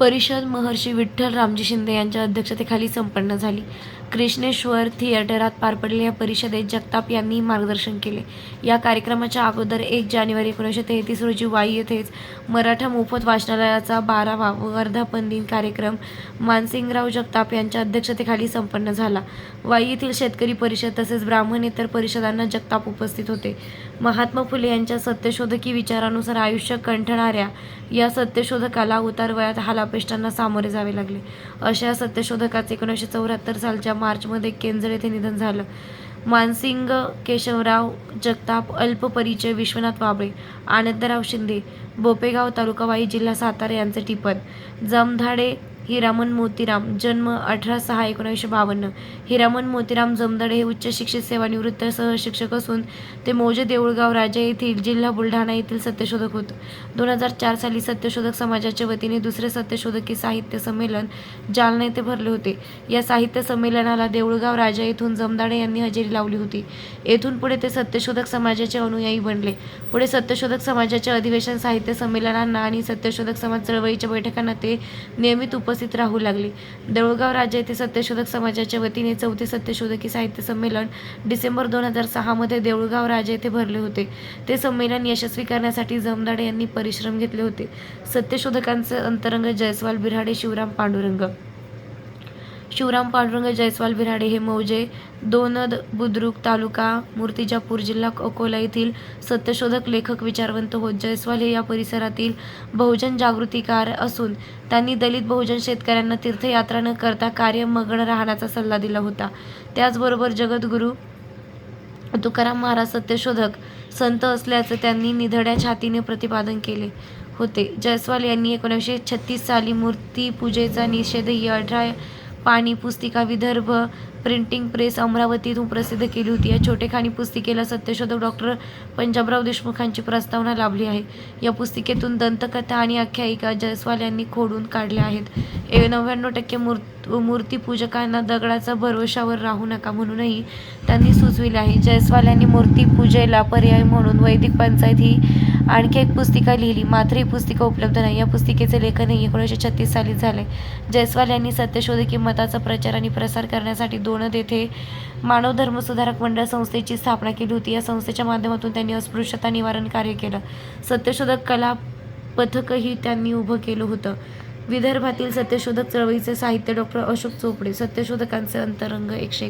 परिषद महर्षी विठ्ठल रामजी शिंदे यांच्या अध्यक्षतेखाली संपन्न झाली. कृष्णेश्वर थिएटरात पार पडलेल्या या परिषदेत जगताप यांनी मार्गदर्शन केले. या कार्यक्रमाच्या अगोदर एक जानेवारी एकोणीसशे तेहतीस रोजी वाई येथेच मराठा मोफत वाचनालयाचा बारावा वर्धापन दिन कार्यक्रम मानसिंगराव जगताप यांच्या अध्यक्षतेखाली संपन्न झाला. वाई येथील शेतकरी परिषद तसेच ब्राह्मणेतर परिषदांना जगताप उपस्थित होते. महात्मा फुले यांच्या सत्यशोधकी विचारानुसार आयुष्य कंठणाऱ्या या सत्यशोधकाला उतार वयात अपेष्टांना सामोरे जावे लागले. अशा सत्यशोधकाचे एकोणीसशे चौऱ्याहत्तर सालच्या मार्चमध्ये केंजळ येथे निधन झालं. मानसिंग केशवराव जगताप अल्पपरिचय विश्वनाथ वाबळे आनंदराव शिंदे बोपेगाव तालुकावाई जिल्हा सातारा यांचे टिपण जमधाडे हिरामन मोतीराम जन्म अठरा सहा एकोणीसशे बावन्न. हिरामन मोतीराम जमदडे हे उच्च शिक्षित सेवानिवृत्त सहशिक्षक असून ते मौजे देऊळगाव राजा येथील जिल्हा बुलढाणा येथील सत्यशोधक होत. दोन हजार चार साली सत्यशोधक समाजाच्या वतीने दुसरे सत्यशोधकी साहित्य संमेलन जालना येथे भरले होते. या साहित्य संमेलनाला देऊळगाव राजा येथून जमदाडे यांनी हजेरी लावली होती. येथून पुढे ते सत्यशोधक समाजाचे अनुयायी बनले. पुढे सत्यशोधक समाजाचे अधिवेशन साहित्य संमेलनांना आणि सत्यशोधक समाज चळवळीच्या बैठकांना ते नियमित उपस्थित राहू लागले. देऊळगाव राजा येथे सत्यशोधक समाजाच्या वतीने चौथे सत्यशोधकी साहित्य संमेलन डिसेंबर दोन हजार सहामध्ये देऊळगाव राजा येथे भरले होते. ते संमेलन यशस्वी करण्यासाठी जमदाडे यांनी परिश्रम घेतले होते. सत्यशोधकांचे अंतरंग जयस्वाल बिराडे शिवराम पांडुरंग. शिवराम पांडुरंग जयस्वाल बिराडे हे मौजे दोनद बुद्रुक तालुका मूर्तिजापूर जिल्हा अकोला येथील सत्यशोधक लेखक विचारवंत होत. जयस्वाल हे या परिसरातील बहुजन जागृतीकार असून त्यांनी दलित बहुजन शेतकऱ्यांना तीर्थयात्रा न करता कार्य मग्न राहण्याचा सल्ला दिला होता. त्याचबरोबर जगद्गुरू तुकाराम महाराज सत्यशोधक संत असल्याचं त्यांनी निधड्या छातीने प्रतिपादन केले होते. जयस्वाल यांनी एकोणीसशे छत्तीस साली मूर्तीपूजेचा निषेध निषेधही अठरा पाणी पुस्तिका विदर्भ प्रिंटिंग प्रेस अमरावतीतून प्रसिद्ध केली होती. या छोटेखानी पुस्तिकेला सत्यशोधक डॉक्टर पंजाबराव देशमुखांची प्रस्तावना लाभली आहे. या पुस्तिकेतून दंतकथा आणि आख्यायिका जयस्वाल यांनी खोडून काढल्या आहेत. ए नव्याण्णव टक्के मूर्त मूर्तीपूजकांना दगडाचा भरवशावर राहू नका म्हणूनही त्यांनी सुचविले आहे. जयस्वाल यांनी मूर्तीपूजेला पर्याय म्हणून वैदिक पंचायत ही आणखी एक पुस्तिका लिहिली. मात्र ही पुस्तिका उपलब्ध नाही. या पुस्तिकेचे लेखनही एकोणीसशे छत्तीस साली झाले. जयस्वाल यांनी सत्यशोधकी मताचा प्रचार आणि प्रसार करण्यासाठी दोनद येथे मानव धर्मसुधारक मंडळ संस्थेची स्थापना केली होती. या संस्थेच्या माध्यमातून त्यांनी अस्पृश्यता निवारण कार्य केलं. सत्यशोधक कला पथकही त्यांनी उभं केलं होतं. विदर्भातील सत्यशोधक चळवळीचे साहित्य डॉक्टर अशोक चोपडे सत्यशोधकांचे अंतरंग एकशे